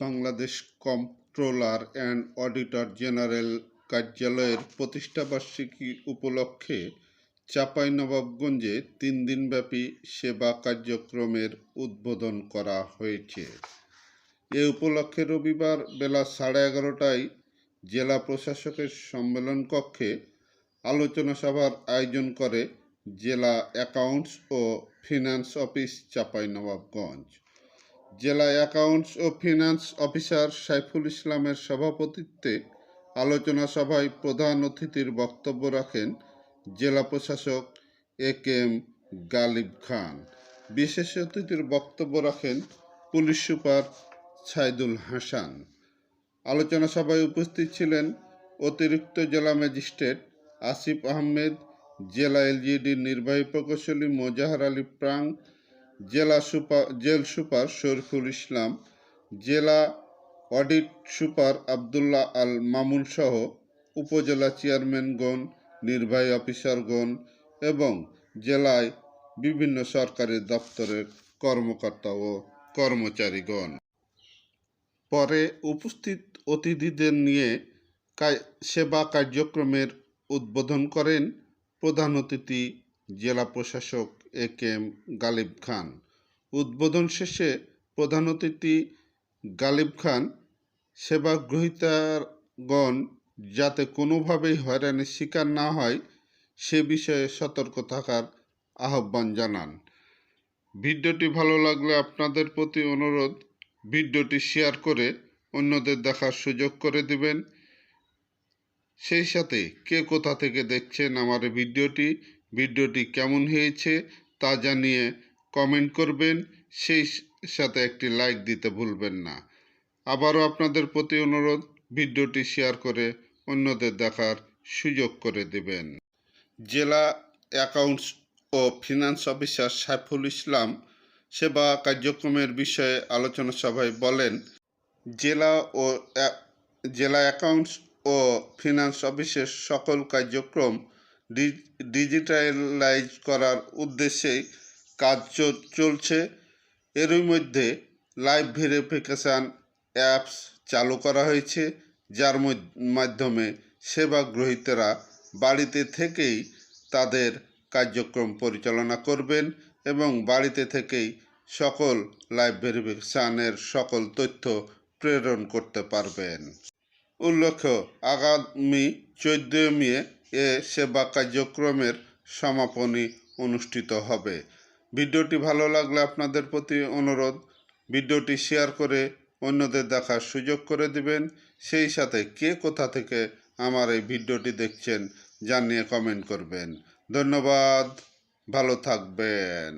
Bangladesh comptroller and auditor general কার্যালয়ের প্রতিষ্ঠাবার্ষিকী উপলক্ষে চাঁপাইনবাবগঞ্জে তিন দিনব্যাপী সেবা কার্যক্রমের উদ্বোধন করা হয়েছে। এ উপলক্ষে রবিবার বেলা সাড়ে এগারোটায় জেলা প্রশাসকের সম্মেলন কক্ষে আলোচনা সভার আয়োজন করে জেলা অ্যাকাউন্টস ও ফিনান্স অফিস চাঁপাইনবাবগঞ্জ। জেলা অ্যাকাউন্টস ও ফিনান্স অফিসার সাইফুল ইসলামের সভাপতিত্বে আলোচনা সভায় প্রধান অতিথির বক্তব্য রাখেন জেলা প্রশাসক এ কে এম গালিব খান। বিশেষ অতিথির বক্তব্য রাখেন পুলিশ সুপার ছাইদুল হাসান। আলোচনা সভায় উপস্থিত ছিলেন অতিরিক্ত জেলা ম্যাজিস্ট্রেট আসিফ আহমেদ, জেলা এলজিডির নির্বাহী প্রকৌশলী মোজাহার আলী প্রাং জেলা super jail super Shorful Islam, জেলা অডিট সুপার আবদুল্লাহ আল মামুন সহ উপজেলা চেয়ারম্যানগণ, নির্বাহী অফিসারগণ এবং জেলায় বিভিন্ন সরকারি দপ্তরের কর্মকর্তা ও কর্মচারীগণ। পরে উপস্থিত অতিথিদের নিয়ে সেবা কার্যক্রমের উদ্বোধন করেন প্রধান অতিথি জেলা প্রশাসক এ কে এম গালিব খান। উদ্বোধন শেষে প্রধান অতিথি গালিব খান সেবা গ্রহীতাগণ যাতে কোনোভাবেই হয়রানির শিকার না হয়, সে বিষয়ে সতর্ক থাকার আহ্বান জানান। ভিডিওটি ভালো লাগলে আপনাদের প্রতি অনুরোধ, ভিডিওটি শেয়ার করে অন্যদের দেখার সুযোগ করে দিবেন। সেই সাথে কে কোথা থেকে দেখছেন আমার ভিডিওটি ভিডিওটি কেমন হয়েছে তা জানিয়ে কমেন্ট করবেন। সেই সাথে একটি লাইক দিতে ভুলবেন না। আবারও আপনাদের প্রতি অনুরোধ, ভিডিওটি শেয়ার করে অন্যদের দেখার সুযোগ করে দেবেন। জেলা অ্যাকাউন্টস ও ফিনান্স অফিসার সাইফুল ইসলাম সেবা কার্যক্রমের বিষয়ে আলোচনা সভায় বলেন, জেলা ও, জেলা অ্যাকাউন্টস ও ফিনান্স অফিসের সকল কার্যক্রম ডিজিটালাইজ করার উদ্দেশ্যেই কাজ চলছে। এরই মধ্যে লাইভ ভেরিফিকেশান অ্যাপস চালু করা হয়েছে, যার মাধ্যমে সেবা গ্রহীতারা বাড়িতে থেকেই তাদের কার্যক্রম পরিচালনা করবেন এবং বাড়িতে থেকেই সকল লাইভ ভেরিফিকেশানের সকল তথ্য প্রেরণ করতে পারবেন। উল্লেখ্য, আগামী চোদ্দই মে এ সেবা কার্যক্রমের সমাপনী অনুষ্ঠিত হবে। ভিডিওটি ভালো লাগলে আপনাদের প্রতি অনুরোধ, ভিডিওটি শেয়ার করে অন্যদের দেখার সুযোগ করে দিবেন। সেই সাথে কে কোথা থেকে আমার এই ভিডিওটি দেখছেন জানিয়ে কমেন্ট করবেন। ধন্যবাদ, ভালো থাকবেন।